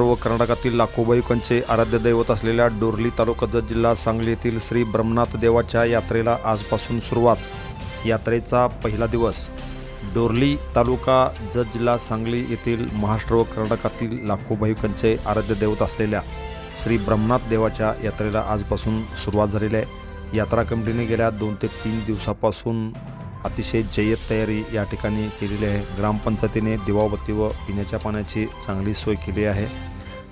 व कर्नाटकातील लाखो भाविकांचे आराध्य दैवत असलेल्या डोरली तालुका जिल्हा सांगली येथील श्री ब्रह्मनाथ देवाच्या यात्रेला आजपासून सुरुवात. यात्रेचा पहिला दिवस. डोरली तालुका जत जिल्हा सांगली येथील महाराष्ट्र व कर्नाटकातील लाखो भाविकांचे आराध्य दैवत असलेल्या श्री ब्रह्मनाथ देवाच्या यात्रेला आजपासून सुरुवात झालेली आहे. यात्रा कमिटीने गेल्या दोन ते तीन दिवसापासून अतिशय जय्यत तयारी या ठिकाणी केलेली आहे. ग्रामपंचायतीने दिवाबत्ती व पिण्याच्या पाण्याची चांगली सोय केली आहे.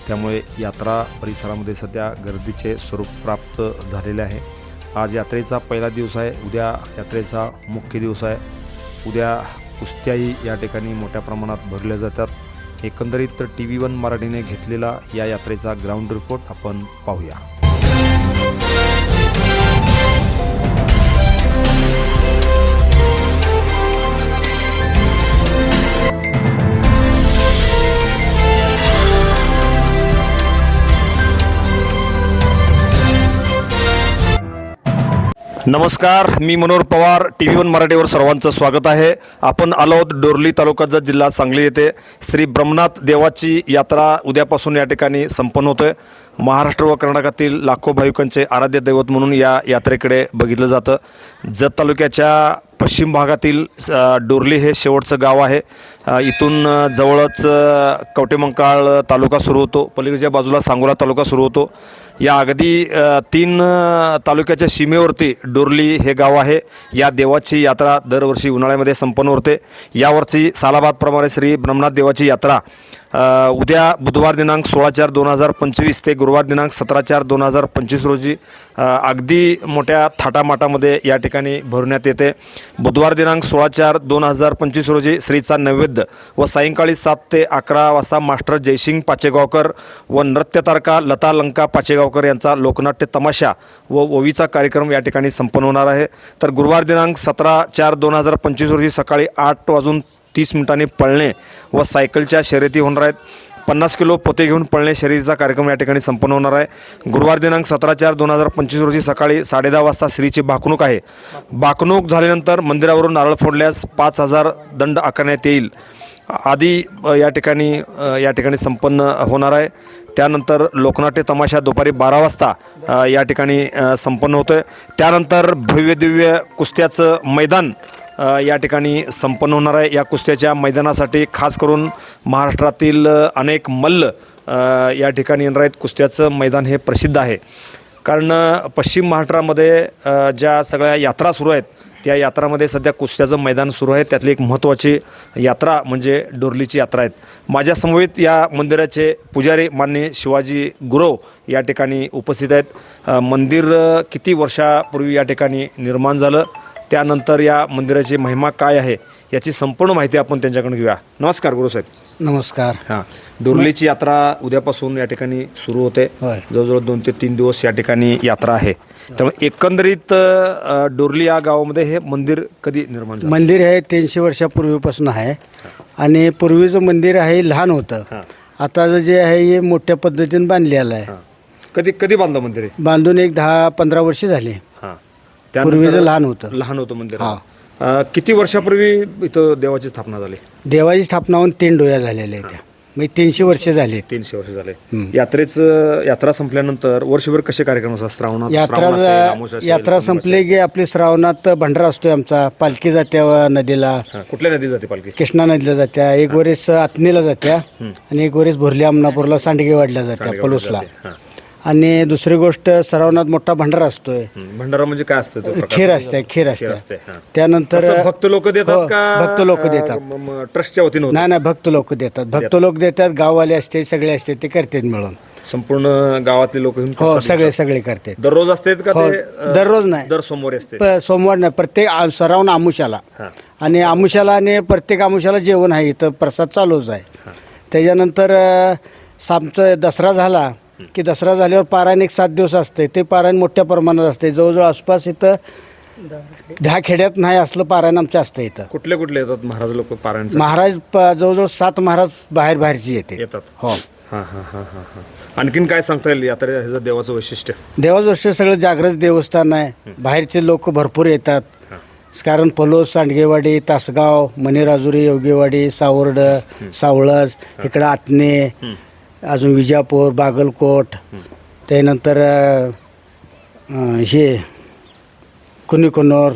त्यामुळे यात्रा परिसरामध्ये सध्या गर्दीचे स्वरूप प्राप्त झालेले आहे. आज यात्रेचा पहिला दिवस आहे. उद्या यात्रेचा मुख्य दिवस आहे. उद्या कुस्त्याही या ठिकाणी मोठ्या प्रमाणात भरल्या जातात. एकंदरीत टी व्ही वन मराठीने घेतलेला या यात्रेचा ग्राउंड रिपोर्ट आपण पाहूया. नमस्कार मी Manohar Pawar T V one मराठीवर सर्वांचं स्वागत आहे. आपण आलो आहोत डोरली तालुक्याचा जिल्हा सांगली येथे. श्री ब्रह्मनाथ देवाची यात्रा उद्यापासून या ठिकाणी संपन्न होते महाराष्ट्र व कर्नाटकातील लाखो भाविकांचे आराध्य दैवत म्हणून या यात्रेकडे बघितलं जातं. जत तालुक्याच्या पश्चिम भागातील डोरली हे शेवटचं गाव आहे. इथून जवळच कवटेमंकाळ तालुका सुरू होतो. पलीकडच्या बाजूला सांगोला तालुका सुरू होतो. या अगदी तीन तालुक्याच्या सीमेवरती डोरली हे गाव आहे. या देवाची यात्रा दरवर्षी उन्हाळ्यामध्ये संपन्न होते. यावरची सालाबादप्रमाणे श्री ब्रह्मनाथ देवाची यात्रा उद्या बुधवार दिनांक सोळा चार दोन हजार पंचवीस ते गुरुवार दिनांक सतरा चार दोन हजार पंचवीस रोजी अगदी मोठ्या थाटामाटामध्ये या ठिकाणी भरण्यात येते. बुधवार दिनांक सोळा चार दोन हजार पंचवीस रोजी श्रीचा नैवेद्य व सायंकाळी सात ते अकरा वाजता मास्टर जयसिंग पाचेगावकर व नृत्य तारका लता लंका पाचेगावकर यांचा लोकनाट्य तमाशा व ओवीचा कार्यक्रम या ठिकाणी संपन्न होणार आहे. तर गुरुवार दिनांक सतरा चार दोन हजार पंचवीस रोजी सकाळी आठ वाजून तीस मिनिटांनी पळणे व सायकलच्या शर्यती होणार आहेत. पन्नास किलो पोते घेऊन पळणे शर्यतीचा कार्यक्रम या ठिकाणी संपन्न होणार आहे. गुरुवार दिनांक सतरा चार दोन हजार पंचवीस रोजी सकाळी साडेदहा वाजता श्रीची भाकणूक आहे. भाकणूक झाल्यानंतर मंदिरावरून नारळ फोडल्यास पाच हजार दंड आकारण्यात येईल. आधी या ठिकाणी या ठिकाणी संपन्न होणार आहे. त्यानंतर लोकनाट्य तमाशा दुपारी बारा वाजता या ठिकाणी संपन्न होतं आहे त्यानंतर भव्यदिव्य कुस्त्याचं मैदान या ठिकाणी संपन्न होणार आहे. या कुस्त्याच्या मैदानासाठी खास करून महाराष्ट्रातील अनेक मल्ल या ठिकाणी येणार आहेत. कुस्त्याचं मैदान हे प्रसिद्ध आहे. कारण पश्चिम महाराष्ट्रामध्ये ज्या सगळ्या यात्रा सुरू आहेत त्या यात्रामध्ये सध्या कुस्त्याचं मैदान सुरू आहे. त्यातली एक महत्त्वाची यात्रा म्हणजे डोरलीची यात्रा आहेत. माझ्यासमवेत या मंदिराचे पुजारी मान्य शिवाजी गुरव या ठिकाणी उपस्थित आहेत. मंदिर किती वर्षापूर्वी या ठिकाणी निर्माण झालं? त्यानंतर या मंदिराची महिमा काय आहे याची संपूर्ण माहिती आपण त्यांच्याकडून घेऊया. नमस्कार गुरुसाहेब नमस्कार. हां डोरलीची यात्रा उद्यापासून या ठिकाणी सुरू होते. होय. जवळजवळ दोन ते तीन दिवस या ठिकाणी यात्रा आहे. त्यामुळे एकंदरीत अ, डोरली या गावामध्ये हे मंदिर कधी निर्माण झालं? मंदिर हे तीनशे वर्षापूर्वीपासून आहे. आणि पूर्वीचं मंदिर आहे लहान होतं. हां. आता जे आहे हे मोठ्या पद्धतीने बांधलेलं आहे. कधी कधी बांधलं मंदिर हे? बांधून एक दहा पंधरा वर्ष झाली. पूर्वीचं लहान होतं. लहान होतं मंदिर हां. अ, किती वर्षापूर्वी इथं देवाची स्थापना झाली? देवाची स्थापना होऊन तीन डोया झालेल्या आहेत त्या. म्हणजे तीनशे वर्ष झाली तीनशे वर्ष झाले. यात्रेचं यात्रा संपल्यानंतर वर्षभर कसे कार्यक्रम असतात? श्रावणात यात्रा श्रावण असेल, अमावस असेल, यात्रा पौर्णिमा संपली की आपली श्रावणात भंडारा असतोय आमचा. पालखी जात्या नदीला. असेल. हां, कुठल्या नदी जाते पालखी? कृष्णा नदीला जात्या एक वरेस आत्नीला जात्या आणि एक वरेस भोरली आमनापूरला सांडगेवाडला जात्या पलूसला. हां. आणि दुसरी गोष्ट सरावनात मोठा भंडारा असतोय भंडारा म्हणजे काय असतं तो प्रकार? खीर असते खीर असते असते, हां. त्यानंतर तसं भक्त लोक देतात हो, का भक्त लोक देतात. अ, म- म- ट्रस्टच्या वतीनं होतं? नाही नाही भक्त लोक देतात भक्त लोक देतात गाववाले असते सगळे असते ते करतात मिळून संपूर्ण गावातले लोक हो सगळे. सगळे करतात दररोज असतात का हो, ते अ, दररोज नाही. दर सोमवारी असते प- सोमवार नाही प्रत्येक आ- सरावून आमुशाला हां. आणि आमुशाला आणि प्रत्येक आमुशाला जेवण आहे इथं प्रसाद चालूच आहे त्याच्यानंतर अ, आमचं दसरा झाला की दसरा झाल्यावर पारायण एक सात दिवस असते. ते पारायण मोठ्या प्रमाणात असते. जवळजवळ आसपास इथं दहा खेड्यात नाही असलं पारायण आमचं असतं इथं. कुठले कुठले येतात महाराज लोक पारायण महाराज प- जवळजवळ सात महाराज बाहेर बाहेरची येते. येतात. हो. हा हा हा हा हा. आणखीन काय सांगता येईल? यात्रे ह्याचं देवाचं वैशिष्ट्य. देवाजवळ सगळं जागृत देवस्थान आहे. बाहेरचे लोक भरपूर येतात. कारण पलोस सांडगेवाडी तासगाव मणिराजुरी योगेवाडी सावर्ड सावळज इकडं आतने अजून विजापूर बागलकोट त्यानंतर अ, हे कुणीकोनोर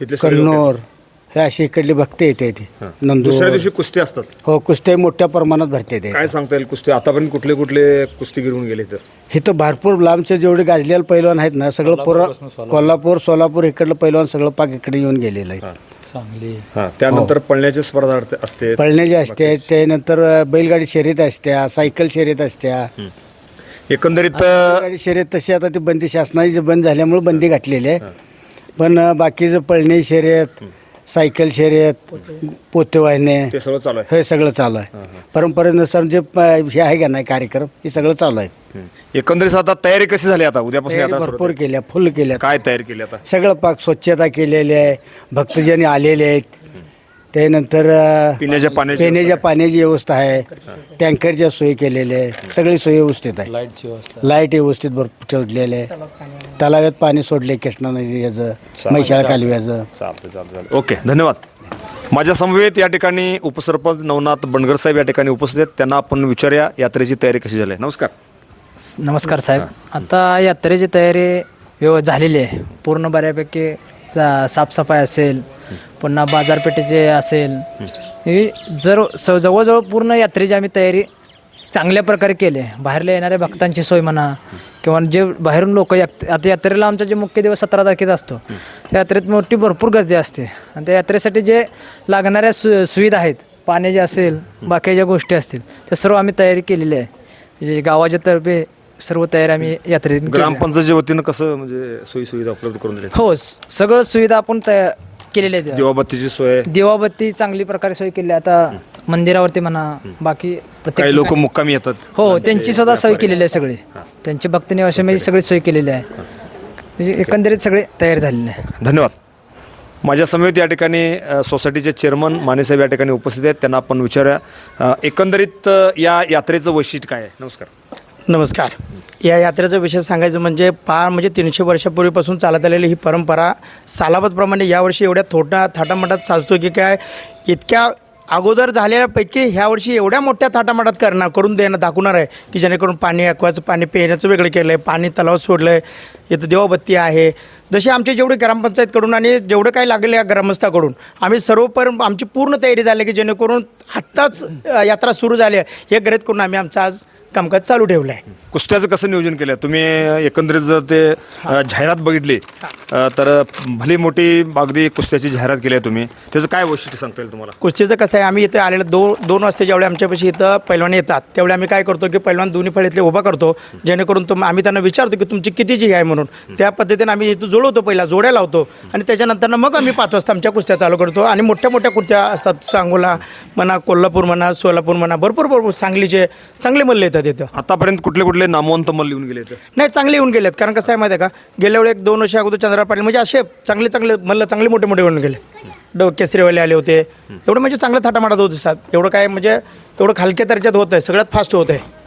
इथले सगळे लोक कन्नोर हे अशी इकडली भक्ती येते हां. नंदूर. दुसऱ्या दिवशी कुस्ती असतात. हो कुस्त्या मोठ्या प्रमाणात भरते ते. काय सांगता येईल कुस्ती? आतापर्यंत कुठले कुठले कुस्ती गिरवून गेले तर इथं भरपूर लांबचे जेवढे गाजलेले पैलवान आहेत ना सगळं पुरा कोल्हापूर सोलापूर इकडलं पैलवान सगळं पाक इकडे येऊन गेलेलं आहे. चांगली हा त्यानंतर पळण्याची स्पर्धा असते- असते पळण्याचे असते त्यानंतर बैलगाडी शर्यत असत्या सायकल शर्यत असत्या एकंदरीत बैलगाडी शर्यत तशी आता ती बंदी शासनाची जी बंद झाल्यामुळे बंदी घातलेली आहे. पण अ, बाकीचं पळणे शर्यत सायकल शर्यत पोते वाहिने ते सगळं चालू आहे. हे सगळं चालू आहे. परंपरेनुसार जे प- हे आहे का नाही कार्यक्रम हे सगळं चालू आहे. हम्म. एकंदरीत आता तयारी कशी झाली आता? उद्यापासून तयारी आता भरपूर केल्या फुल केल्या. काय तयारी केली आता? सगळं पाक स्वच्छता केलेली आहे भक्तजन आलेले आहेत. त्यानंतर अ, पिण्याच्या पाण्याची पिण्याच्या पाण्याची व्यवस्था आहे. टँकरच्या सोयी केलेल्या आहे सगळी सोयी व्यवस्थित आहे. लाईटची व्यवस्था लाइट व्यवस्थित भरपूर ठेवलेले आहे तलाव्यात पाणी सोडले कृष्णा नदी याचं म्हैसाळ कालव्याचं. चालतं चालतं चालतं ओके धन्यवाद. माझ्या समवेत या ठिकाणी उपसरपंच नवनाथ बंडगर साहेब या ठिकाणी उपस्थित आहेत. त्यांना आपण विचारूया यात्रेची तयारी कशी झाली आहे. नमस्कार. नमस्कार साहेब. आता यात्रेची तयारी व्यव झालेली आहे. पूर्ण बऱ्यापैकी साफसफाई असेल पुन्हा बाजारपेठेचे असेल ही जर स जवळजवळ पूर्ण यात्रेची आम्ही तयारी चांगल्या प्रकारे केली आहे. बाहेरल्या येणाऱ्या भक्तांची सोय म्हणा किंवा जे बाहेरून लोक आता यात्रेला आमचा जे मुख्य दिवस सतरा तारखेचा असतो त्या यात्रेत मोठी भरपूर गर्दी असते. आणि त्या यात्रेसाठी जे लागणाऱ्या सु सुविधा आहेत पाण्याचे असेल बाकीच्या गोष्टी असतील त्या सर्व आम्ही तयारी केलेली आहे. म्हणजे गावाच्या तर्फे सर्व तयारी आम्ही यात्रेत. ग्रामपंचायतच्या वतीनं कसं म्हणजे सोयी सुविधा उपलब्ध करून दिली हो स- सगळं सुविधा आपण तया केलेल्या आहेत. दिवाबत्तीची सोय. दिवाबत्ती चांगली प्रकारे सोय केली. आहे. आता मंदिरावरती म्हणा बाकी प्रत्येक काही लोक मुक्कामी येतात. हो त्यांची सुद्धा सोय केलेली आहे सगळी. त्यांची भक्त निवासामध्ये सगळी सोय केलेली आहे. म्हणजे एकंदरीत सगळे तयार झालेले आहे. धन्यवाद. माझ्या समेत या ठिकाणी अ, सोसायटीचे चेअरमन मानेसाहेब या ठिकाणी उपस्थित आहेत. त्यांना आपण विचारूया. अ, एकंदरीत अ, या यात्रेचं वैशिष्ट्य काय आहे? नमस्कार. नमस्कार. या यात्रेचा विषय सांगायचं म्हणजे फार म्हणजे तीनशे वर्षापूर्वीपासून चालत आलेली ही परंपरा सालाबतप्रमाणे यावर्षी एवढ्या थोटा थाटामाटात साजतो की काय इतक्या अगोदर झालेल्यापैकी ह्या वर्षी एवढ्या मोठ्या थाटामाटात करणार करून देणं दाखवणार आहे की जेणेकरून पाणी ऐकवायचं पाणी पिण्याचं वेगळं केलं आहे पाणी तलाव सोडलं आहे इथं देवबत्ती आहे. जसे आमचे जेवढे ग्रामपंचायतकडून आणि जेवढं काही लागले या ग्रामस्थाकडून आम्ही सर्व पर आमची पूर्ण तयारी झाली की जेणेकरून आत्ताच यात्रा सुरू झाली आहे. हे गरज करून आम्ही आमचं आज कामकाज चालू ठेवलं आहे कुस्त्याचं कसं नियोजन केलं तुम्ही एकंदरीत जर ते अ, जाहिरात बघितली अ, तर भली मोठी अगदी कुस्त्याची जाहिरात केली आहे तुम्ही. त्याचं काय वैशिष्ट्य सांगता येईल तुम्हाला? कुस्तीचं कसं आहे आम्ही इथं आलेलं दोन दोन वाजता जेवढे आमच्यापाशी इथं पैलवान येतात तेवढे आम्ही काय करतो की पैलवान दोन्ही फळीतले उभा करतो जेणेकरून तुम आम्ही त्यांना विचारतो की तुमची कितीची आहे म्हणून. त्या पद्धतीने आम्ही इथं जोडवतो पहिला जोड्या लावतो आणि त्याच्यानंतर मग आम्ही पाच वाजता आमच्या कुस्त्या चालू करतो आणि मोठ्या मोठ्या कुस्त्या असतात सांगोला म्हणा कोल्हापूर म्हणा सोलापूर म्हणा भरपूर भरपूर सांगलीचे चांगले मल्ल येतात. इथं आतापर्यंत कुठले कुठले नामवंत मल लिहून गेले नाही चांगले येऊन गेलेत. कारण कसं आहे माहिती आहे का? गेल्या वेळी एक दोन वर्षा अगोदर चंद्रा पाटील म्हणजे असे चांगले चांगले मल्ल चांगले मोठे मोठे येऊन गेले. डो केसरीवाले आले होते. एवढं म्हणजे चांगलं थाटामाटात होते साहेब. एवढं काय म्हणजे एवढं खालक्या दर्जात होत आहे सगळ्यात फास्ट होत आहे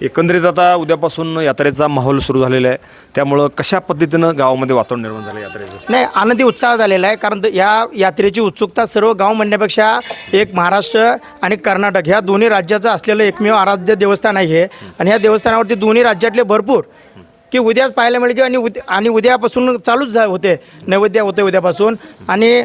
एकंदरीत आता उद्यापासून यात्रेचा माहोल सुरू झालेला आहे. त्यामुळं कशा पद्धतीनं गावामध्ये वातावरण निर्माण झालं यात्रेचं? नाही आनंदी उत्साह झालेला आहे कारण या यात्रेची उत्सुकता सर्व गाव म्हणण्यापेक्षा एक महाराष्ट्र आणि कर्नाटक ह्या दोन्ही राज्याचं असलेलं एकमेव आराध्य देवस्थान आहे हे. आणि ह्या देवस्थानावरती दोन्ही राज्यातले भरपूर की उद्याच पाहायला मिळते आणि उद्या आणि उद्यापासून चालूच झा होते नैवेद्य होते उद्यापासून. आणि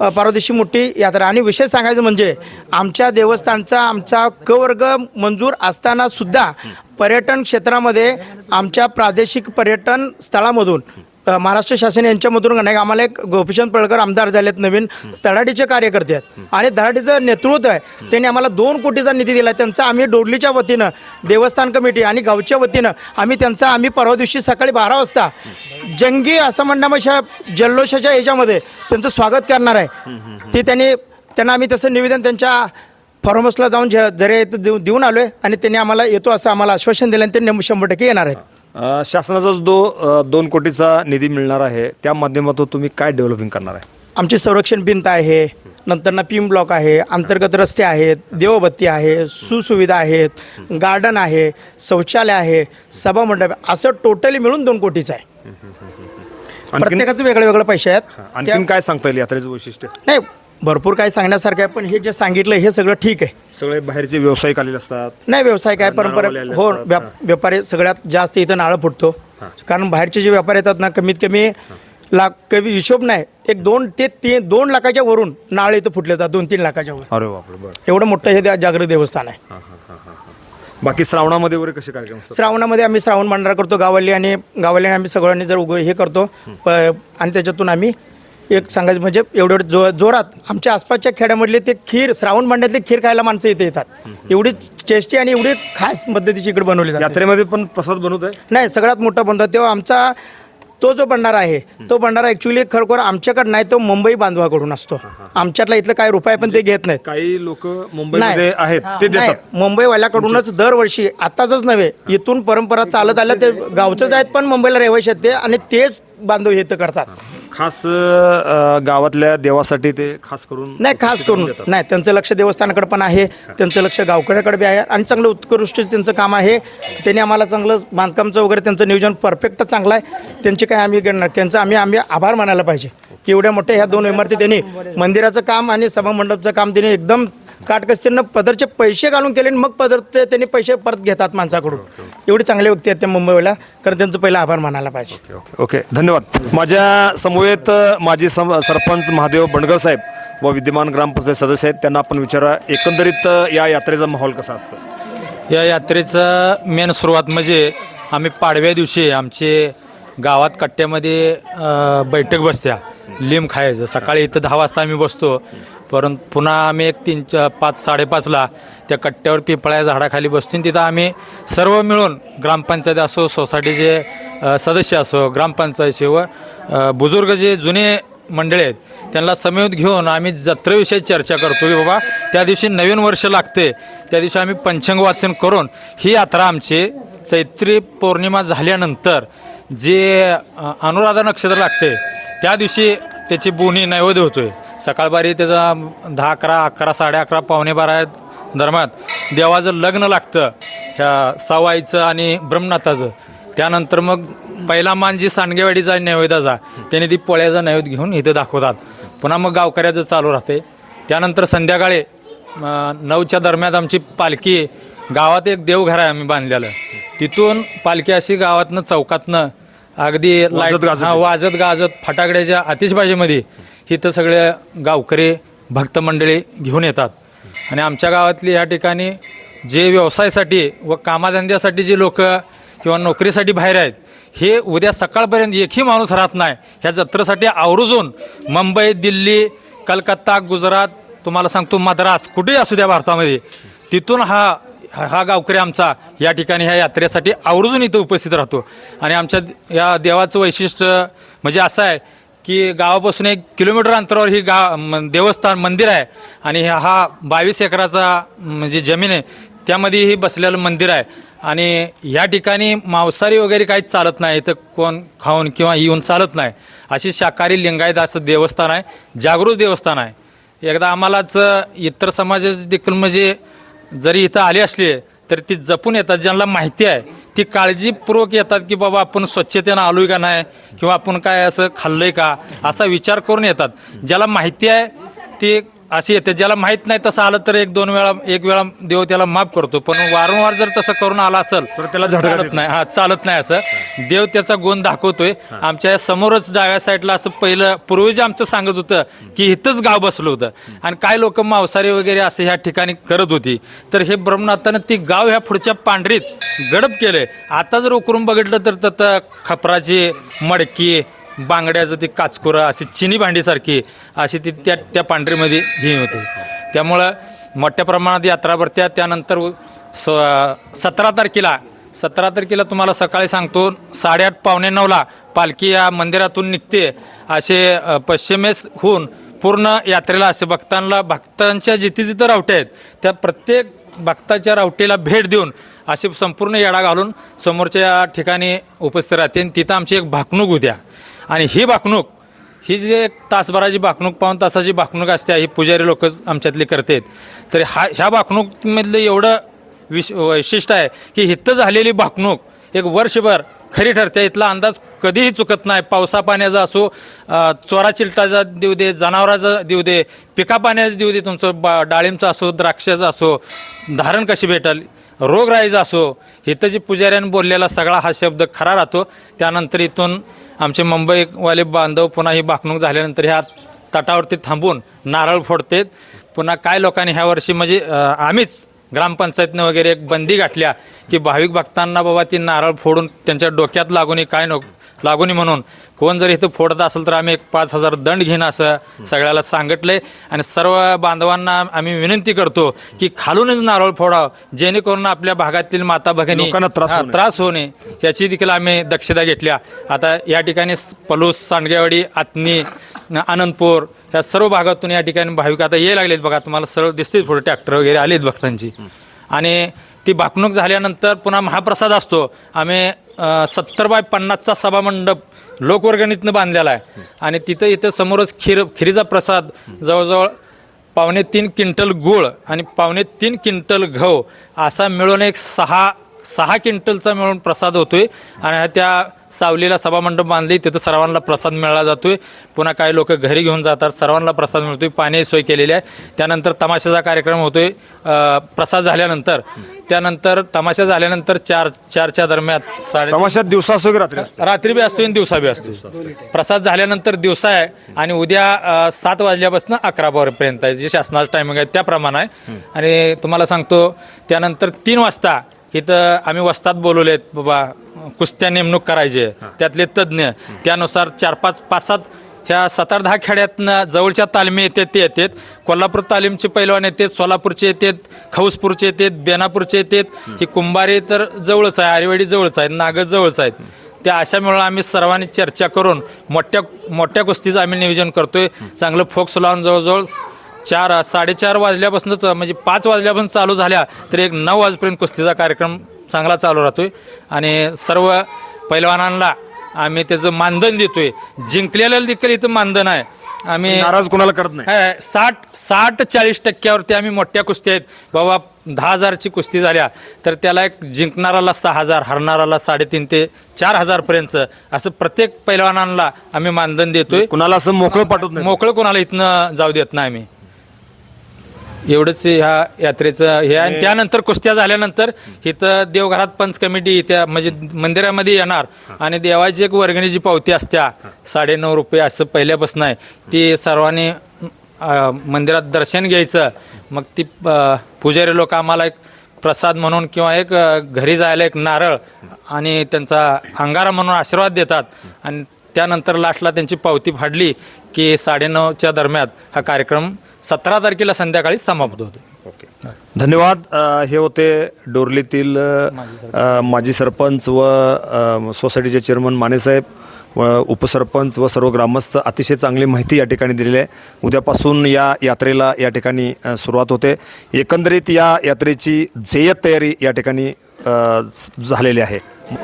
अ, परवा दिवशी मोठी यात्रा. आणि विशेष सांगायचं म्हणजे आमच्या देवस्थानचा आमचा क वर्ग मंजूर असताना सुद्धा पर्यटन क्षेत्रामध्ये आमच्या प्रादेशिक पर्यटन स्थळामधून महाराष्ट्र शासन यांच्यामधून नाही आम्हाला एक गोपीचंद पळकर आमदार झालेत नवीन तडाडीचे कार्यकर्ते आहेत. आणि तडाडीचं नेतृत्व आहे. त्यांनी आम्हाला दोन कोटीचा निधी दिला. त्यांचा आम्ही डोडलीच्या वतीनं देवस्थान कमिटी आणि गावच्या वतीनं आम्ही त्यांचा आम्ही परवा दिवशी सकाळी बारा वाजता जंगी असं म्हणण्यापेक्षा जल्लोषाच्या याच्यामध्ये त्यांचं स्वागत करणार आहे. ते त्यांनी त्यांना आम्ही तसं निवेदन त्यांच्या फार्म हाऊसला जाऊन जरे देऊन आलो आहे आणि त्यांनी आम्हाला येतो असं आम्हाला आश्वासन दिलं आणि ते शंभर टक्के येणार आहेत. अ, शासनाचा जो दोन कोटीचा निधी मिळणार आहे त्या माध्यमातून तुम्ही काय डेव्हलपिंग करणार आहे? आमची संरक्षण भिंत आहे नंतर ना पिम ब्लॉक आहे अंतर्गत रस्ते आहेत देवबत्ती आहे सुसुविधा आहेत गार्डन आहे शौचालय आहे सभामंडप आहे. असं टोटली मिळून दोन कोटीचं आहे. आणखीन? प्रत्येकाचं वेगळे वेगळे पैसे आहेत. आणखीन काय सांगता येईल यात्रेचं वैशिष्ट्य? नाही भरपूर काही सांगण्यासारखं आहे पण हे जे सांगितलं हे सगळं ठीक आहे. सगळे बाहेरचे व्यावसायिक आलेले असतात. नाही व्यवसाय काय परंपरा नारळवाले हो असतात. व्याप- व्यापारी सगळ्यात जास्त इथं नाळं फुटतो. कारण बाहेरचे जे व्यापारी येतात ना कमीत कमी लाख कमी हिशोब नाही एक दोन ते तीन दोन लाखाच्या वरून नाळ इथं फुटले जातात दोन तीन लाखाच्या वर अरे बापरे बरं. एवढं मोठं हे त्या जागृत देवस्थान आहे. बाकी श्रावणामध्ये वगैरे कसे कार्यक्रम असतात? श्रावणामध्ये आम्ही श्रावण भंडारा करतो गावाली आणि गावाली आम्ही सगळ्यांनी जर उघड हे करतो प- आणि त्याच्यातून आम्ही एक सांगायचं म्हणजे एवढं जो जोरात आमच्या आसपासच्या खेड्यामधले ते खीर श्रावण भांड्यातले खीर खायला माणसं इथे येतात. एवढी टेस्टी आणि एवढी खास पद्धतीची इकडे बनवली जाते. यात्रेमध्ये पण प्रसाद बनवत आहे? नाही सगळ्यात मोठा बंध तेव्हा आमचा तो जो भंडारा आहे तो भंडारा ॲक्च्युली खरोखर आमच्याकडे नाही तो मुंबई बांधवाकडून असतो. आमच्यातला इथलं काय रुपये पण ते घेत नाहीत. काही लोक मुंबईमध्ये आहेत ते नाही, देतात. मुंबईवाल्याकडूनच दरवर्षी आताच नव्हे इथून परंपरा चालत आल्या ते गावचंच आहेत पण मुंबईला रहिवाशी आहेत ते आणि तेच बांधव हे इथं करतात. खास अं, गावातल्या देवासाठी ते खास करून नाही खास करून नाही त्यांचं लक्ष देवस्थानाकडे पण आहे. त्यांचं लक्ष गावकऱ्याकडे बी आहे आणि चांगलं उत्कृष्ट त्यांचं काम आहे. त्यांनी आम्हाला चांगलं बांधकामचं वगैरे त्यांचं नियोजन परफेक्ट चांगलं आहे. त्यांचे काय आम्ही करणार त्यांचं आम्ही आम्ही आभार मानायला पाहिजे. की एवढ्या मोठ्या ह्या दोन इमारती त्यांनी मंदिराचं काम आणि सभामंडपचं काम त्यांनी एकदम काटकसरीनं पदरचे पैसे घालून केले आणि मग पदरचे त्यांनी पैसे परत घेतात माणसाकडून. एवढी चांगले व्यक्ती आहेत त्या मुंबईला. कारण त्यांचं पहिलं आभार मानायला पाहिजे. Okay okay. धन्यवाद. माझ्या समवेत माजी सम सरपंच महादेव बंडगर साहेब व विद्यमान ग्रामपंचायत सदस्य आहेत. त्यांना आपण विचारा एकंदरीत या यात्रेचा माहोल कसा असतो? या यात्रेचं मेन सुरुवात म्हणजे आम्ही पाडव्या दिवशी आमचे गावात कट्ट्यामध्ये बैठक बसत्या. लिंब खायचं. सकाळी इथं दहा वाजता आम्ही बसतो. परंतु पुन्हा आम्ही एक तीन चार पाच साडेपाचला त्या कट्ट्यावर पिंपळ्या झाडाखाली बसतो आणि तिथं आम्ही सर्व मिळून ग्रामपंचायत असो सोसायटीचे सदस्य असो ग्रामपंचायतचे व बुजुर्ग जे जुने मंडळी आहेत त्यांना समेत घेऊन आम्ही जत्रेविषयी चर्चा करतो की बाबा त्या दिवशी नवीन वर्ष लागते. त्या दिवशी आम्ही पंचंग वाचन करून ही यात्रा आमची चैत्री पौर्णिमा झाल्यानंतर जे अनुराधा नक्षत्र लागते त्या दिवशी त्याची बोनी नैवेद्य होतोय. सकाळबारी त्याचा दहा अकरा अकरा साडे अकरा पावणे बारा दरम्यान देवाचं लग्न लागतं ह्या सवाईचं आणि ब्रह्मनाथाचं. त्यानंतर मग पहिला मान जी सांडगेवाडीचा नैवेद्याचा त्याने ती पोळ्याचा नैवेद्य घेऊन इथं दाखवतात. पुन्हा मग गावकऱ्याचं चालू राहते. त्यानंतर संध्याकाळी नऊच्या दरम्यान आमची पालखी गावात एक देवघर आहे आम्ही बांधलेलं. तिथून पालखी अशी गावातनं चौकातनं अगदी लाइट गाजत हा, वाजत गाजत फटाकड्याच्या आतिषबाजीमध्ये इथं सगळे गावकरी भक्त मंडळी घेऊन येतात. आणि आमच्या गावातली या ठिकाणी जे व्यवसायासाठी व कामाधंद्यासाठी जे लोक किंवा नोकरीसाठी बाहेर आहेत हे उद्या सकाळपर्यंत एकही माणूस राहत नाही. ह्या जत्रेसाठी आवर्जून मुंबई दिल्ली कलकत्ता गुजरात तुम्हाला सांगतो मद्रास कुठेही असू द्या भारतामध्ये तिथून हा हा हा गावकरी आमचा या ठिकाणी ह्या यात्रेसाठी आवर्जून इथं उपस्थित राहतो. आणि आमच्या या देवाचं वैशिष्ट्य म्हणजे असं आहे की गावापासून एक किलोमीटर अंतरावर ही गा देवस्थान मंदिर आहे. आणि हा- बावीस एकराचा म्हणजे जमीन आहे. त्यामध्ये ही बसलेलं मंदिर आहे. आणि या ठिकाणी मांसाहारी वगैरे काहीच चालत नाही. इथं कोण खाऊन किंवा येऊन चालत नाही. अशी शाकाहारी लिंगायत असं देवस्थान आहे. जागृत देवस्थान आहे. एकदा आम्हालाच इतर समाजाचे देखील म्हणजे जरी इथं आले असले तर ती जपून येतात ज्यांना माहिती आहे. ती काळजीपूर्वक येतात की बाबा आपण स्वच्छतेनं आलोय का नाही? किंवा आपण काय असं खाल्लंय का? असा विचार करून येतात. ज्याला माहिती आहे ते असे येते ज्याला माहीत नाही तसं आलं तर एक दोन वेळा एक वेळा देव त्याला माफ करतो. पण वारंवार जर तसं करून आला असेल तर त्याला झटका चालत देतो. नाही. हा चालत नाही असं. देव त्याचा गुण दाखवतोय. आमच्या समोरच डाव्या साईडला असं पहिलं पूर्वज आमचं सांगत होतं की इथंच गाव बसलं होतं. आणि काय लोक मांसाहारी वगैरे असं ह्या ठिकाणी करत होती. तर हे ब्रह्मनाथानं ती गाव ह्या पुढच्या पांढरीत गडप केलंय. आता जर उकरून बघितलं तर तिथं खपराची मडकी बांगड्याचं ती काचकुरं अशी चिनी भांडीसारखी अशी ती त्या त्या पांढरीमध्ये हे होते त्यामुळं मोठ्या प्रमाणात यात्रा भरत्या त्यानंतर स सतरा तारखेला सतरा तारखेला तुम्हाला सकाळी सांगतो साडेआठ पावणे नऊला पालखी या मंदिरातून निघते. असे पश्चिमेस होऊन पूर्ण यात्रेला असे भक्तांना भक्तांच्या जिथे जिथं रावटे आहेत त्या प्रत्येक भक्ताच्या रावटीला भेट देऊन अशी संपूर्ण येडा घालून समोरच्या ठिकाणी उपस्थित राहते आणि तिथं आमची एक भाकणूक उद्या आणि ही भाकणूक ही जी एक तासभराची भाकणूक पाऊन तासाची भाकणूक असते ही पुजारी लोकच आमच्यातली करतात. तर हा ह्या भाकणूकमधलं एवढं विश वैशिष्ट्य आहे की इथं झालेली भाकणूक एक वर्षभर खरी ठरते. इथला अंदाज कधीही चुकत नाही. पावसा पाण्याचा असो चोरा चिलटाचा देऊ दे जनावराचा देऊ दे पिका पाण्याचा देऊ दे तुमचं बा डाळिंबचं असो द्राक्षाचं असो धारण कशी भेटल? रोगराईचा असो इथं जी पुजाऱ्यानं बोललेला सगळा हा शब्द खरा राहतो. त्यानंतर इथून आमचे मुंबईवाले बांधव पुन्हा ही बाकणूक झाल्यानंतर ह्या तटावरती थांबून नारळ फोडतेत. पुन्हा काय लोकांनी ह्या वर्षी म्हणजे आम्हीच ग्रामपंचायतनं वगैरे एक बंदी घातल्या की भाविक भक्तांना बाबा ती नारळ फोडून त्यांच्या डोक्यात लागून काय नको लागून म्हणून. कोण जर इथं फोडत असेल तर आम्ही एक पाच हजार दंड घेईन असं सगळ्याला सांगितलंय. आणि सर्व बांधवांना आम्ही विनंती करतो की खालूनच नारळ फोडावं जेणेकरून आपल्या भागातील माता भगिनी त्रास हा, नये. याची देखील आम्ही दक्षता घेतल्या. आता या ठिकाणी पलूस सांडगेवाडी आतनी आनंदपूर या सर्व भागातून या ठिकाणी भाविक आता ये लागलेत बघा. तुम्हाला सरळ दिसते पुढे ट्रॅक्टर वगैरे आलेत भक्तांची. आणि ती भाकणूक झाल्यानंतर पुन्हा महाप्रसाद असतो. आम्ही सत्तर बाय पन्नासचा सभामंडप लोकवर्गणीतनं बांधलेला आहे. आणि तिथं इथं समोरच खीर खिरीचा प्रसाद जवळजवळ पावणे तीन क्विंटल गूळ आणि पावणे तीन क्विंटल गहू असा मिळून एक सहा सहा क्विंटलचा मिळून प्रसाद होतोय. आणि त्या सावलीला सभामंडप बांधली तिथं सर्वांना प्रसाद मिळाला जातोय. पुन्हा काही लोक घरी घेऊन जातात सर्वांना प्रसाद मिळतोय. पाणी सोय केलेली आहे. त्यानंतर तमाशाचा कार्यक्रम होतोय. प्रसाद झाल्यानंतर त्यानंतर तमाशा झाल्यानंतर चार चारच्या दरम्यान साडे तमाशात दिवसा असतो की रात्री? रात्री बी असतो आणि दिवसा बी असतो प्रसाद झाल्यानंतर दिवसा आहे आणि उद्या सात वाजल्यापासून अकरा पर्यंत आहे. जे शासनाचं टायमिंग आहे त्याप्रमाणे आहे. आणि तुम्हाला सांगतो त्यानंतर तीन वाजता इथं आम्ही वस्तात बोलवलेत बाबा कुस्त्या नेमणूक करायचे. त्यातले तज्ज्ञ त्यानुसार चार पाच पाच सात ह्या सात आठ दहा खेड्यातनं जवळच्या तालमी येतात ते येतात. कोल्हापूर तालीमचे पैलवान येतात सोलापूरचे येतात खौसपूरचे येतात बेनापूरचे येतात. ही कुंभारे तर जवळच आहे आरेवाडी जवळच आहे नागज जवळच आहेत. त्या अशामुळे आम्ही सर्वांनी चर्चा करून मोठ्या मोठ्या कुस्तीचं आम्ही नियोजन करतोय. चांगलं फोक्स लावून जवळजवळ चार साडेचार वाजल्यापासूनच म्हणजे पाच वाजल्यापासून चालू झाल्या तर एक नऊ वाजपर्यंत कुस्तीचा कार्यक्रम चांगला चालू राहतोय. आणि सर्व पैलवानांना आम्ही त्याचं मानधन देतोय. जिंकलेलं देखील इथं मानधन आहे. आम्ही नाराज कोणाला करत नाही? आहे, साठ साठ चाळीस टक्क्यावरती आम्ही मोठ्या कुस्ती आहेत. बाबा दहा हजारची कुस्ती झाल्या तर त्याला एक जिंकणाराला सहा हजार हरणाराला साडेतीन ते चार हजारपर्यंत असं प्रत्येक पैलवानांना आम्ही मानधन देतोय. कुणाला असं मोकळं पाठवत नाही. मोकळं कोणाला इथनं जाऊ देत नाही आम्ही. एवढंच ह्या यात्रेचं हे. आणि त्यानंतर कुस्त्या झाल्यानंतर इथं देवघरात पंच कमिटी त्या म्हणजे मंदिरामध्ये येणार. आणि देवाची एक वर्गणीची पावती असत्या साडेनऊ रुपये असं पहिल्यापासून आहे. ती सर्वांनी अं, मंदिरात दर्शन घ्यायचं. मग ती अं, पुजारी लोक आम्हाला एक प्रसाद म्हणून किंवा एक अं, घरी जायला एक नारळ आणि त्यांचा अंगारा म्हणून आशीर्वाद देतात. आणि त्यानंतर लास्टला त्यांची पावती फाडली की साडेनऊच्या दरम्यान हा कार्यक्रम सतरा तारखेला संध्याकाळी समाप्त होतो धन्यवाद. अ, हे होते डोरलीतील अ, माजी सरपंच. व अ, सोसायटीचे चेअरमन मानेसाहेब व उपसरपंच व सर्व ग्रामस्थ अतिशय चांगली माहिती या ठिकाणी दिलेली आहे. उद्यापासून या यात्रेला या ठिकाणी अ, सुरुवात होते. एकंदरीत या यात्रेची जय्यत तयारी या ठिकाणी झालेली आहे.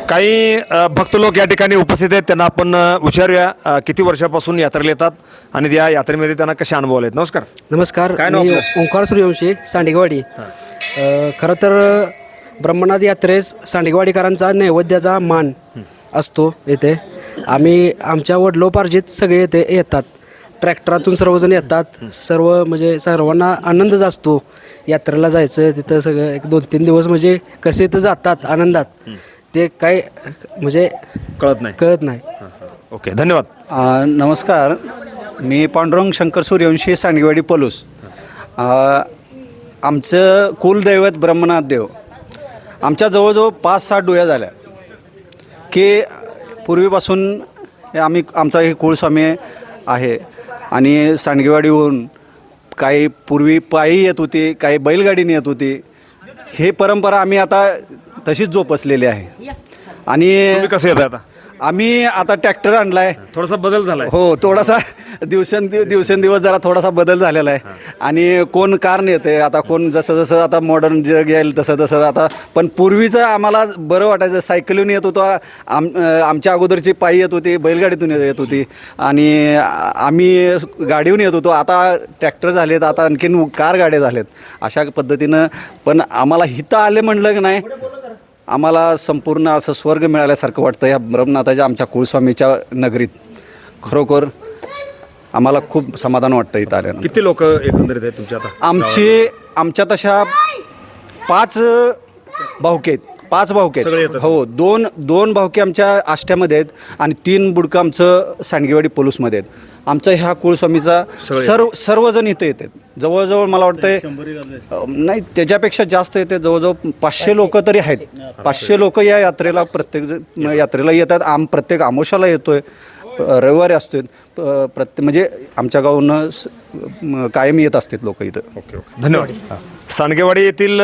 काही भक्त लोक या ठिकाणी उपस्थित आहेत. त्यांना आपण विचारूया किती वर्षापासून यात्रेला येतात आणि या यात्रेमध्ये त्यांना कसे अनुभव आले आहेत नमस्कार. नमस्कार. काय नाव आपलं? ओंकार सूर्यवंशी सांडेगवाडी. अ, खरं तर ब्रह्मनाथ यात्रेस सांडेगवाडीकरांचा नैवेद्याचा मान असतो येथे. आम्ही आमच्या वडलोपार्जित सगळे येथे येतात. ट्रॅक्टरातून सर्वजण येतात. सर्व म्हणजे सर्वांना आनंदच असतो. यात्रेला जायचं तिथं सगळं एक दोन तीन दिवस म्हणजे कसे तर जातात आनंदात. ते काय म्हणजे कळत नाही. कळत नाही. ओके धन्यवाद. नमस्कार. मी पांडुरंग शंकर सूर्यवंशी सांडगेवाडी पलूस. आमचं कुलदैवत ब्रह्मनाथ देव. आमच्या जवळजवळ पाच सात डोळ्या झाल्या. की पूर्वीपासून हे आम्ही आमचा हे कुळस्वामी आहे आणि सांडगेवाडीहून काही पूर्वी पायी येत होती काही बैलगाडीने येत होती. हे परंपरा आम्ही आता तशीच जोपासलेली आहे. आणि तुम्ही कसं येत आता? आम्ही आता ट्रॅक्टर आणलाय. थोडासा बदल झालाय. हो थोडासा दिवसेंदि दिवसेंदिवस जरा थोडासा बदल झालेला आहे. आणि कोण कार नेते आता कोण जसं जसं आता मॉडर्न जग येईल तसं तसं आता पण पूर्वीचं आम्हाला बरं वाटायचं. सायकलीने येत होतो. आम आमच्या अगोदरची पायी येत होती बैलगाडीतून येत होती. आणि आम्ही गाडीहून येत होतो. आता ट्रॅक्टर झालेत आता आणखीन कार गाड्या झालेत. अशा पद्धतीनं पण आम्हाला हिथं आले म्हणलं की नाही? आम्हाला संपूर्ण असं स्वर्ग मिळाल्यासारखं वाटतं या ब्रह्मनाथाच्या आमच्या कुळस्वामीच्या नगरीत. खरोखर आम्हाला खूप समाधान वाटतं इथं आल्यानंतर. किती लोक एकंदरीत आहेत तुमच्या आता आमची आमच्या तशा पाच भावके आहेत. पाच सगळे आहेत. येतात. हो दोन दोन भावके आमच्या आष्ट्यामध्ये आहेत आणि तीन बुडकं आमचं सांडगेवाडी पोलूसमध्ये आहेत. आमचा ह्या कुळस्वामीचा सर्व सर्वजण इथं येतात. जवळजवळ मला वाटतंय नाही त्याच्यापेक्षा जास्त येते जवळजवळ पाचशे लोक तरी आहेत. पाचशे. लोक या यात्रेला प्रत्येक जण- यात्रेला येतात. आम प्रत्येक आमोशाला येतोय. रविवारी असतोय. प- प्रत्येक म्हणजे आमच्या गावून कायम येत असतात लोक इथं. Okay okay. धन्यवाद. सांडगेवाडी येथील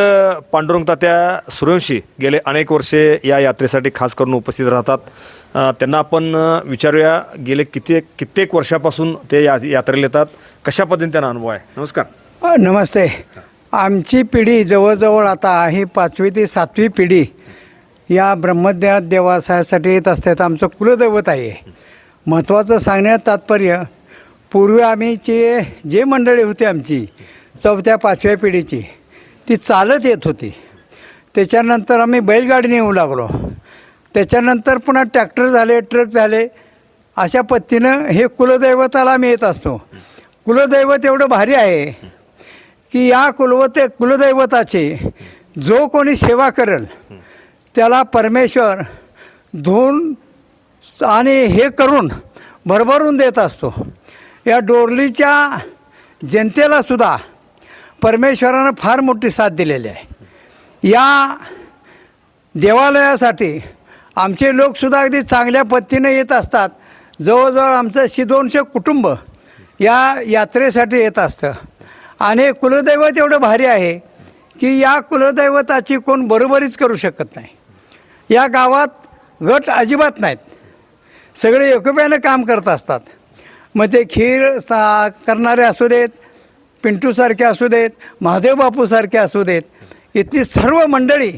पांडुरंग तात्या सूर्यवंशी गेले अनेक वर्षे या यात्रेसाठी खास करून उपस्थित राहतात. त्यांना आपण विचारूया गेले कित्येक कित्येक वर्षापासून ते या यात्रेला येतात. कशा पद्धतीने त्यांना अनुभव आहे? नमस्कार. नमस्ते. आमची पिढी जवळजवळ आता ही पाचवी ते सातवी पिढी. या ब्रह्मज्ञा देवासासाठी येत असतात. आमचं कुलदैवत आहे. महत्त्वाचं सांगण्यात तात्पर्य पूर्वी आम्हीचे जे मंडळी होती आमची चौथ्या पाचव्या पिढीची ती चालत येत होती. त्याच्यानंतर आम्ही बैलगाडीने येऊ लागलो. त्याच्यानंतर पुन्हा ट्रॅक्टर झाले ट्रक झाले. अशा पद्धतीनं हे कुलदैवताला आम्ही येत असतो. कुलदैवत एवढं भारी आहे की या कुलवत कुलदैवताची जो कोणी सेवा करेल त्याला परमेश्वर धुवून आणि हे करून भरभरून देत असतो. या डोरलीच्या जनतेला सुद्धा परमेश्वरानं फार मोठी साथ दिलेली आहे. या देवालयासाठी आमचे लोकसुद्धा अगदी चांगल्या पद्धतीने येत असतात. जवळजवळ आमचं शे दोनशे कुटुंब या यात्रेसाठी येत असतं. आणि कुलदैवत एवढं भारी आहे की या कुलदैवताची कोण बरोबरीच करू शकत नाही. या गावात गट अजिबात नाहीत. सगळे एकोप्यानं काम करत असतात. मग ते खीर सा करणारे असू देत पिंटूसारखे असू देत महादेव बापूसारखे असू देत इथली सर्व मंडळी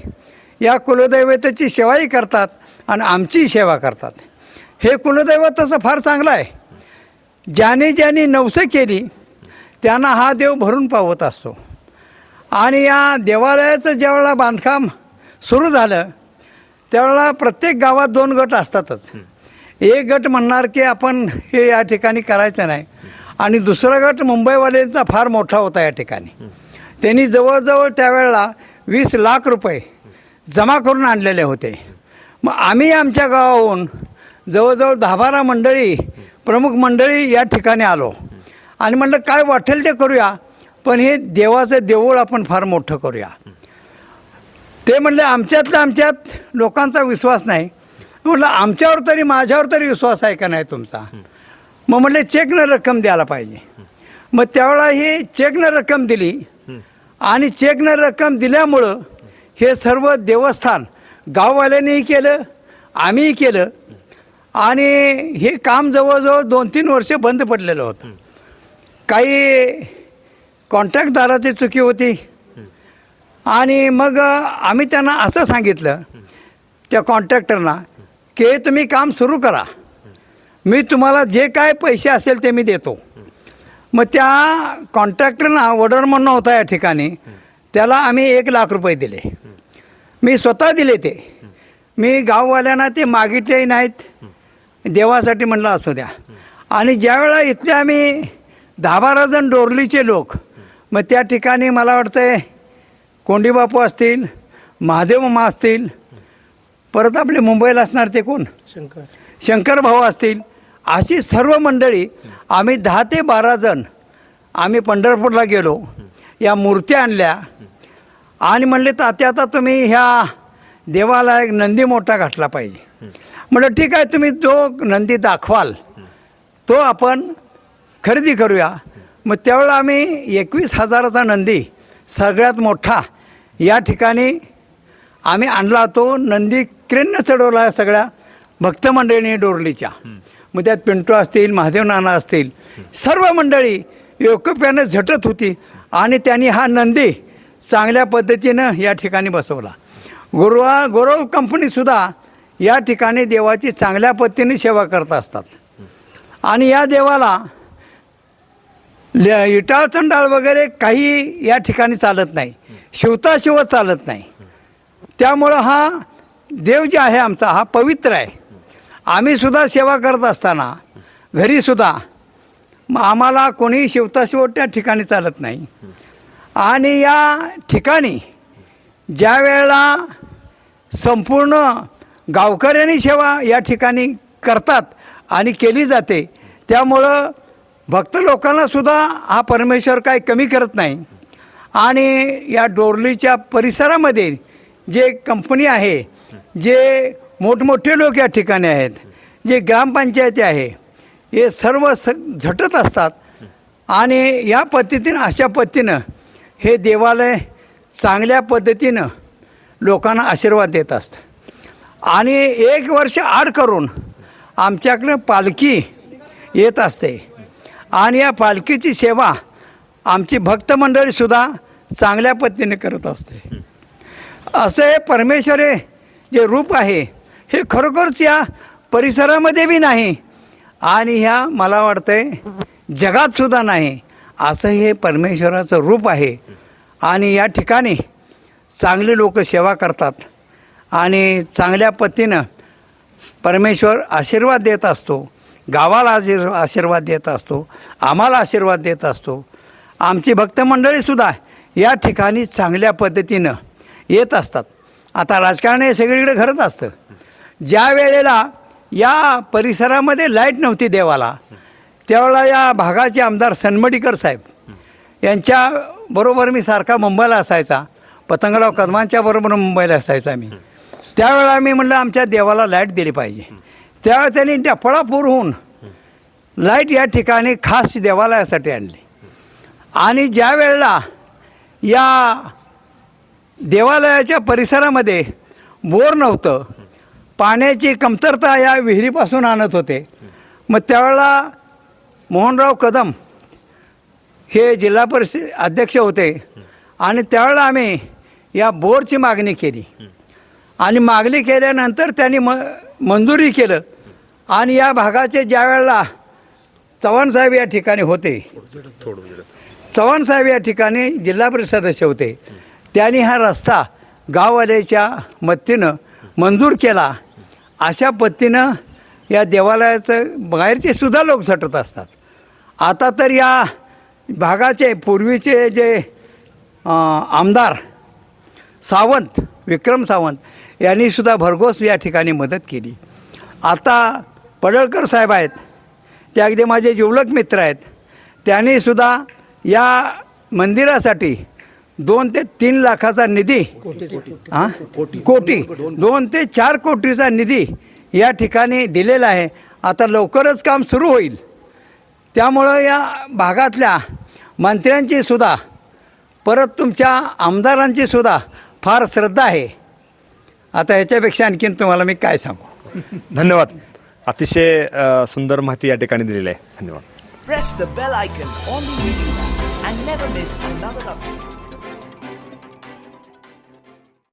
या कुलदैवताची सेवाही करतात. आणि आमची सेवा करतात. हे कुलदैवत तसं फार चांगलं आहे. ज्याने ज्याने नवसं केली त्यांना हा देव भरून पावत असतो. आणि या देवालयाचं ज्यावेळेला बांधकाम सुरू झालं त्यावेळेला प्रत्येक गावात दोन गट असतातच. एक गट म्हणणार की आपण हे या ठिकाणी करायचं नाही. आणि दुसरा गट मुंबईवाल्यांचा फार मोठा होता या ठिकाणी. त्यांनी जवळजवळ त्यावेळेला वीस लाख रुपये जमा करून आणलेले होते. मग आम्ही आमच्या गावाहून जवळजवळ दहा बारा मंडळी प्रमुख मंडळी या ठिकाणी आलो. आणि म्हणलं काय वाटेल ते करूया पण हे देवाचं देऊळ आपण फार मोठं करूया. ते म्हणले आमच्यातल्या आमच्यात लोकांचा विश्वास नाही. म्हटलं आमच्यावर तरी माझ्यावर तरी विश्वास आहे का नाही तुमचा? मग म्हटले चेकनं रक्कम द्यायला पाहिजे. मग त्यावेळा ही चेकनं रक्कम दिली. आणि चेकनं रक्कम दिल्यामुळं हे सर्व देवस्थान गाववाल्यांनीही केलं आम्हीही केलं. आणि हे काम जवळजवळ दोन तीन वर्ष बंद पडलेलं होतं. काही कॉन्ट्रॅक्टदाराची चुकी होती. आणि मग आम्ही त्यांना असं सांगितलं त्या कॉन्ट्रॅक्टरना की तुम्ही काम सुरू करा. मी तुम्हाला जे काय पैसे असेल ते मी देतो. मग त्या कॉन्ट्रॅक्टरना वडर म्हणणं होता या ठिकाणी त्याला आम्ही एक लाख रुपये दिले. मी स्वतः दिले ते. मी गाववाल्यांना ते मागितलेही नाहीत. देवासाठी म्हणलं असू द्या. आणि ज्यावेळेला इथले आम्ही दहा बारा जण डोरलीचे लोक मग त्या ठिकाणी मला वाटतंय कोंडीबापू असतील महादेव मामा असतील परत आपले मुंबईला असणार ते कोण? शंकर. शंकर भाऊ असतील. अशी सर्व मंडळी आम्ही दहा ते बारा जण आम्ही पंढरपूरला गेलो. या मूर्त्या आणल्या. आणि म्हणले तर आता तुम्ही ह्या देवाला एक नंदी मोठा घातला पाहिजे. म्हटलं ठीक आहे तुम्ही जो नंदी दाखवाल तो आपण खरेदी करूया. मग त्यावेळेला आम्ही एकवीस हजाराचा नंदी सगळ्यात मोठा या ठिकाणी आम्ही आणला तो नंदी क्रेननं चढवला सगळ्या भक्तमंडळीने डोरलीच्या. मग त्यात पिंटू असतील महादेव नाना असतील सर्व मंडळी एकोप्यानं झटत होती. आणि त्यांनी हा नंदी चांगल्या पद्धतीनं या ठिकाणी बसवला. गुरुवा गौरव कंपनीसुद्धा या ठिकाणी देवाची चांगल्या पद्धतीने सेवा करत असतात. आणि या देवाला ल- इटाळ चंडाळ वगैरे काही या ठिकाणी चालत नाही. शिवता शिवत चालत नाही. त्यामुळं हा देव जे आहे आमचा हा पवित्र आहे. आम्हीसुद्धा सेवा करत असताना घरीसुद्धा मग आम्हाला कोणी शिवता शिवट त्या ठिकाणी चालत नाही. आणि या ठिकाणी ज्या वेळेला संपूर्ण गावकऱ्यांनी सेवा या ठिकाणी करतात आणि केली जाते त्यामुळं भक्त लोकांनासुद्धा हा परमेश्वर काही कमी करत नाही. आणि या डोरलीच्या परिसरामध्ये जे कंपनी आहे जे मोठमोठे लोक या ठिकाणी आहेत जे ग्रामपंचायती आहे हे सर्व स झटत असतात. आणि या पद्धतीनं अशा पद्धतीनं हे देवालय चांगल्या पद्धतीनं लोकांना आशीर्वाद देत असतं. आणि एक वर्ष आड करून आमच्याकडं पालखी येत असते. आणि या पालखीची सेवा आमची भक्त मंडळीसुद्धा चांगल्या पद्धतीने करत असते. असं हे परमेश्वरे जे रूप आहे हे खरोखरच या परिसरामध्ये बी नाही. आणि ह्या मला वाटतंय जगातसुद्धा नाही. असं हे परमेश्वराचं रूप आहे. आणि या ठिकाणी चांगले लोक सेवा करतात. आणि चांगल्या पद्धतीनं परमेश्वर आशीर्वाद देत असतो. गावाला आशीर् आशीर्वाद देत असतो. आम्हाला आशीर्वाद देत असतो. आमची भक्तमंडळीसुद्धा या ठिकाणी चांगल्या पद्धतीनं येत असतात. आता राजकारण हे सगळीकडे घरच असतं. ज्या वेळेला या परिसरामध्ये लाइट नव्हती देवाला त्यावेळेला या भागाचे आमदार सनमडीकर साहेब. यांच्या बरोबर मी सारखा मुंबईला असायचा. पतंगराव कदमांच्या बरोबर मुंबईला असायचा मी. त्यावेळेला मी म्हणलं आमच्या देवाला लाइट दिली पाहिजे. त्यावेळेला त्यांनी डफळापूरहून लाइट या ठिकाणी खास देवालयासाठी आणली. आणि ज्या वेळेला या देवालयाच्या परिसरामध्ये बोर नव्हतं पाण्याची कमतरता या विहिरीपासून आणत होते मग त्यावेळेला मोहनराव कदम हे जिल्हा परिषद अध्यक्ष होते. आणि त्यावेळेला आम्ही या बोरची मागणी केली. आणि मागणी केल्यानंतर त्यांनी म मंजुरी केलं. आणि या भागाचे ज्या वेळेला चव्हाणसाहेब या ठिकाणी होते. चव्हाणसाहेब या ठिकाणी जिल्हा परिषद सदस्य होते. त्यांनी हा रस्ता गाववाल्याच्या मदतीनं मंजूर केला. अशा पद्धतीनं या देवालयाचं बाहेरचे सुद्धा लोक झटत असतात. आता तर या भागाचे पूर्वीचे जे आमदार सावंत विक्रम सावंत यांनी सुद्धा भरघोस या ठिकाणी मदत केली. आता पडळकर साहेब आहेत ते अगदी माझे जिवलक मित्र आहेत त्यांनी सुद्धा या मंदिरासाठी दोन ते तीन लाखाचा निधी हां? कोटी दोन ते चार कोटीचा निधी या ठिकाणी दिलेला आहे. आता लवकरच काम सुरू होईल. त्यामुळं या भागातल्या मंत्र्यांची सुद्धा परत तुमच्या आमदारांची सुद्धा फार श्रद्धा आहे. आता ह्याच्यापेक्षा आणखीन तुम्हाला मी काय सांगू? धन्यवाद. अतिशय अ, सुंदर माहिती या ठिकाणी दिलेली आहे. धन्यवाद. Press the bell icon on the YouTube app and never miss another update.